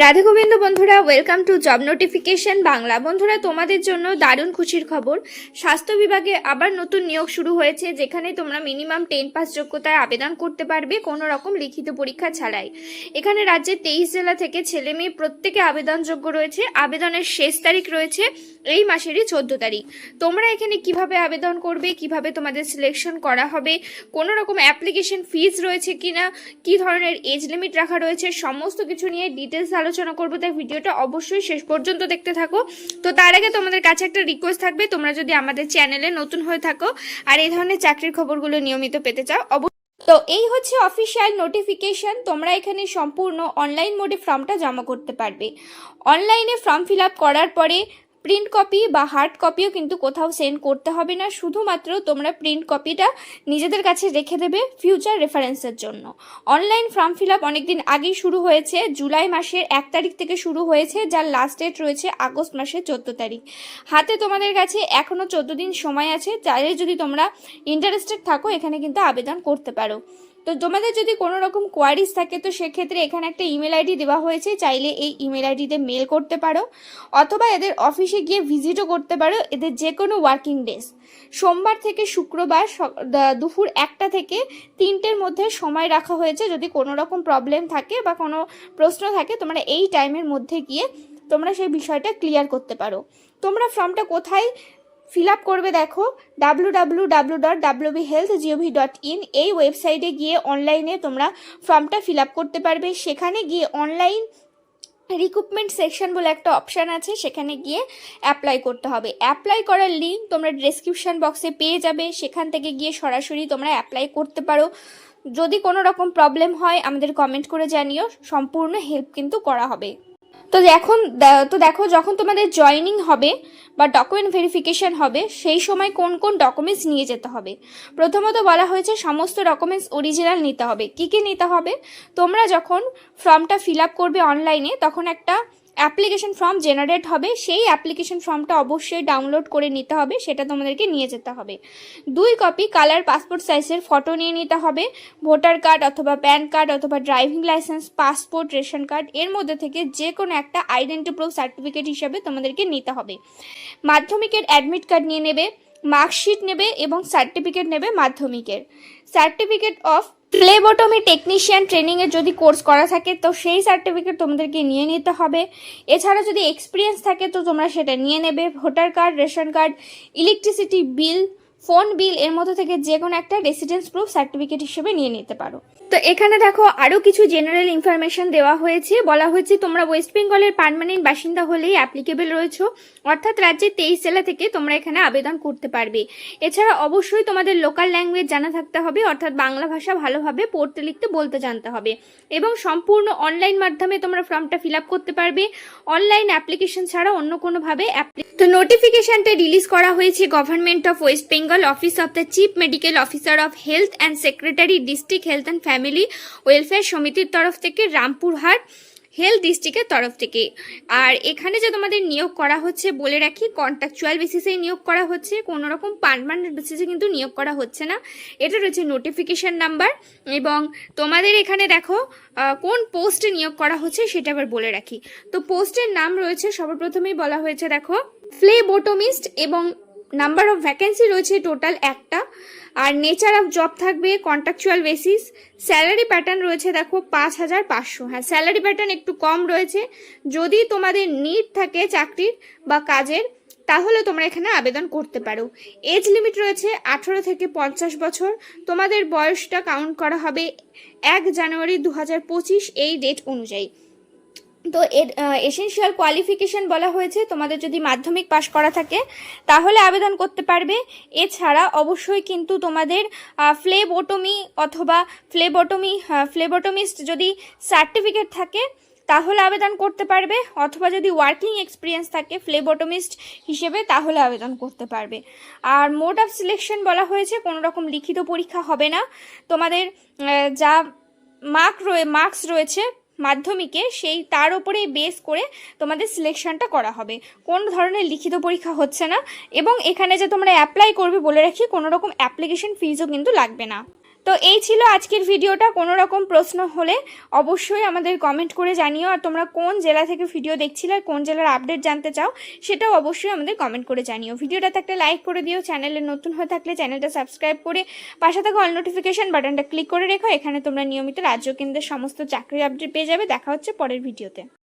রাধে গোবিন্দ বন্ধুরা welcome to job notification Bangla. বন্ধুরা, তোমাদের জন্য দারুণ খুশির খবর। স্বাস্থ্য বিভাগে আবার নতুন নিয়োগ শুরু হয়েছে, যেখানে তোমরা মিনিমাম টেন পাস যোগ্যতায় আবেদন করতে পারবে কোনো রকম লিখিত পরীক্ষা ছাড়াই। এখানে রাজ্যের তেইশ জেলা থেকে ছেলে মেয়ে প্রত্যেকে আবেদনযোগ্য রয়েছে। আবেদনের শেষ তারিখ রয়েছে এই মাসেরই চোদ্দ তারিখ। তোমরা এখানে কীভাবে আবেদন করবে, কীভাবে তোমাদের সিলেকশন করা হবে, কোনো রকম অ্যাপ্লিকেশন ফিজ রয়েছে কিনা, কি ধরনের এজ লিমিট রাখা রয়েছে, সমস্ত কিছু নিয়ে ডিটেলস আলোচনা করব, তাই ভিডিওটা অবশ্যই শেষ পর্যন্ত দেখতে থাকো। তো তার আগে তোমাদের কাছে একটা রিকোয়েস্ট থাকবে, তোমরা যদি আমাদের চ্যানেলে নতুন হয়ে থাকো আর এই ধরনের চাকরির খবরগুলো নিয়মিত পেতে চাও, অবশ্যই তো এই হচ্ছে অফিসিয়াল নোটিফিকেশান তোমরা এখানে সম্পূর্ণ অনলাইন মোডে ফর্মটা জমা করতে পারবে। অনলাইনে ফর্ম ফিল করার পরে প্রিন্ট কপি বা হার্ড কপিও কিন্তু কোথাও সেন্ড করতে হবে না। শুধুমাত্র তোমরা প্রিন্ট কপিটা নিজেদের কাছে রেখে দেবে ফিউচার রেফারেন্সের জন্য। অনলাইন ফর্ম ফিল আপ অনেকদিন আগেই শুরু হয়েছে। জুলাই মাসের এক তারিখ থেকে শুরু হয়েছে, যার লাস্ট ডেট রয়েছে আগস্ট মাসের চোদ্দ তারিখ। হাতে তোমাদের কাছে এখনও চোদ্দ দিন সময় আছে চাইলে যদি তোমরা ইন্টারেস্টেড থাকো, এখানে কিন্তু আবেদন করতে পারো। তো তোমাদের যদি কোনো রকম কোয়ারিজ থাকে, তো সেক্ষেত্রে এখানে একটা ইমেল আইডি দেওয়া হয়েছে। চাইলে এই ইমেল আইডিতে মেল করতে পারো, অথবা এদের অফিসে গিয়ে ভিজিটও করতে পারো এদের যে কোনো ওয়ার্কিং ডেস সোমবার থেকে শুক্রবার দুপুর একটা থেকে তিনটের মধ্যে সময় রাখা হয়েছে। যদি কোনো রকম প্রবলেম থাকে বা কোনো প্রশ্ন থাকে, তোমরা এই টাইমের মধ্যে গিয়ে তোমরা সেই বিষয়টা ক্লিয়ার করতে পারো। তোমরা ফর্মটা কোথায় ফিল আপ করবে দেখো W W W dot W B health GOV dot in এই ওয়েবসাইটে গিয়ে অনলাইনে তোমরা ফর্মটা ফিল আপ করতে পারবে। সেখানে গিয়ে অনলাইন রিক্রুটমেন্ট সেকশন বলে একটা অপশান আছে, সেখানে গিয়ে অ্যাপ্লাই করতে হবে। অ্যাপ্লাই করার লিঙ্ক তোমরা ডেসক্রিপশন বক্সে পেয়ে যাবে। সেখান থেকে গিয়ে সরাসরি তোমরা অ্যাপ্লাই করতে পারো। যদি কোনো রকম প্রবলেম হয়, আমাদের কমেন্ট করে জানিও। সম্পূর্ণ হেল্প কিন্তু করা হবে। তো এখন তো দেখো যখন তোমাদের জয়নিং হবে বা ডকুমেন্ট ভেরিফিকেশান হবে, সেই সময় কোন কোন ডকুমেন্টস নিয়ে যেতে হবে? প্রথমত বলা হয়েছে সমস্ত ডকুমেন্টস অরিজিনাল নিতে হবে। কি কি নিতে হবে? তোমরা যখন ফর্মটা ফিল আপ করবে অনলাইনে তখন একটা অ্যাপ্লিকেশন ফর্ম জেনারেট হবে, সেই অ্যাপ্লিকেশন ফর্মটা অবশ্যই ডাউনলোড করে নিতে হবে, সেটা তোমাদেরকে নিয়ে যেতে হবে। দুই কপি কালার পাসপোর্ট সাইজের ফটো নিয়ে নিতে হবে ভোটার কার্ড অথবা প্যান কার্ড অথবা driving licence passport ration card এর মধ্যে থেকে যে কোনো একটা আইডেন্টি প্রুফ সার্টিফিকেট হিসাবে তোমাদেরকে নিতে হবে। মাধ্যমিকের অ্যাডমিট কার্ড নিয়ে নেবে মার্কশিট নেবে এবং সার্টিফিকেট নেবে মাধ্যমিকের। সার্টিফিকেট অফ প্লেবটমি টেকনিশিয়ান ট্রেনিংয়ের যদি কোর্স করা থাকে, তো সেই সার্টিফিকেট তোমাদেরকে নিয়ে নিতে হবে। এছাড়া যদি এক্সপিরিয়েন্স থাকে, তো তোমরা সেটা নিয়ে নেবে। Voter card, ration card, electricity bill phone, bill, এর মধ্যে থেকে যে কোনো একটা রেসিডেন্স প্রুফ সার্টিফিকেট হিসেবে নিয়ে নিতে পারো। তো এখানে দেখো আরও কিছু জেনারেল ইনফরমেশন দেওয়া হয়েছে। বলা হয়েছে, তোমরা ওয়েস্ট বেঙ্গলের পার্মানেন্ট বাসিন্দা হলেই অ্যাপ্লিকেবল রয়েছে। অর্থাৎ রাজ্যের তেইশ জেলা থেকে তোমরা এখানে আবেদন করতে পারবে। এছাড়া অবশ্যই তোমাদের লোকাল ল্যাঙ্গুয়েজ জানা থাকতে হবে, অর্থাৎ বাংলা ভাষা ভালোভাবে পড়তে, লিখতে, বলতে জানতে হবে। এবং সম্পূর্ণ অনলাইন মাধ্যমে তোমরা ফর্মটা ফিল আপ করতে পারবে। অনলাইন অ্যাপ্লিকেশন ছাড়া অন্য কোনোভাবে তো নোটিফিকেশনটা রিলিজ করা হয়েছে government of West Bengal office of the chief medical officer of health and secretary district health and family welfare সমিতির তরফ থেকে রামপুরহাট হেলথ ডিস্ট্রিক্টের তরফ থেকে আর এখানে যে তোমাদের নিয়োগ করা হচ্ছে বলে রাখি কন্ট্রাকচুয়াল বেসিসেই নিয়োগ করা হচ্ছে, কোনো রকম পারমানেন্ট বেসিসে কিন্তু নিয়োগ করা হচ্ছে না। এটা রয়েছে নোটিফিকেশন নাম্বার এবং তোমাদের এখানে দেখো কোন পোস্টে নিয়োগ করা হচ্ছে সেটা আবার বলে রাখি। তো পোস্টের নাম রয়েছে, সর্বপ্রথমেই বলা হয়েছে দেখো ফ্লেবোটোমিস্ট এবং নাম্বার অফ ভ্যাকেন্সি রয়েছে টোটাল একটা। আর নেচার অফ জব থাকবে কন্ট্রাকচুয়াল বেসিস স্যালারি প্যাটার্ন রয়েছে দেখো পাঁচ হাজার পাঁচশো। হ্যাঁ স্যালারি প্যাটার্ন একটু কম রয়েছে। যদি তোমাদের নিড থাকে চাকরির বা কাজের, তাহলে তোমরা এখানে আবেদন করতে পারো। এজ লিমিট রয়েছে আঠেরো থেকে পঞ্চাশ বছর। তোমাদের বয়সটা কাউন্ট করা হবে এক জানুয়ারি দু হাজার পঁচিশ, এই ডেট অনুযায়ী। তো এর এসেনশিয়াল কোয়ালিফিকেশন বলা হয়েছে। তোমাদের যদি মাধ্যমিক পাশ করা থাকে, তাহলে আবেদন করতে পারবে। এছাড়া অবশ্যই কিন্তু তোমাদের ফ্লেবোটমি অথবা ফ্লেবোটমি ফ্লেবোটমিস্ট যদি সার্টিফিকেট থাকে, তাহলে আবেদন করতে পারবে। অথবা যদি ওয়ার্কিং এক্সপিরিয়েন্স থাকে ফ্লেবোটমিস্ট হিসেবে, তাহলে আবেদন করতে পারবে। আর মোড অফ সিলেকশন বলা হয়েছে, কোনো রকম লিখিত পরীক্ষা হবে না। তোমাদের যা মার্ক রয়ে মার্কস রয়েছে মাধ্যমিকে সেই তার উপরেই বেস করে তোমাদের সিলেকশনটা করা হবে। কোন ধরনের লিখিত পরীক্ষা হচ্ছে না এবং এখানে যে তোমরা অ্যাপ্লাই করবে বলে রাখি কোনো রকম অ্যাপ্লিকেশন ফিজও কিন্তু লাগবে না। তো এই ছিল আজকের ভিডিওটা। কোনো রকম প্রশ্ন হলে অবশ্যই আমাদের কমেন্ট করে জানিও। আর তোমরা কোন জেলা থেকে ভিডিও দেখছিলে আর কোন জেলার আপডেট জানতে চাও, সেটাও অবশ্যই আমাদের কমেন্ট করে জানিও। ভিডিওটাতে একটা লাইক করে দিও। চ্যানেলে নতুন হয়ে থাকলে চ্যানেলটা সাবস্ক্রাইব করে পাশে থাকা অল নোটিফিকেশান বাটনটা ক্লিক করে রেখো। এখানে তোমরা নিয়মিত রাজ্য কেন্দ্রের সমস্ত চাকরির আপডেট পেয়ে যাবে। দেখা হচ্ছে পরের ভিডিওতে।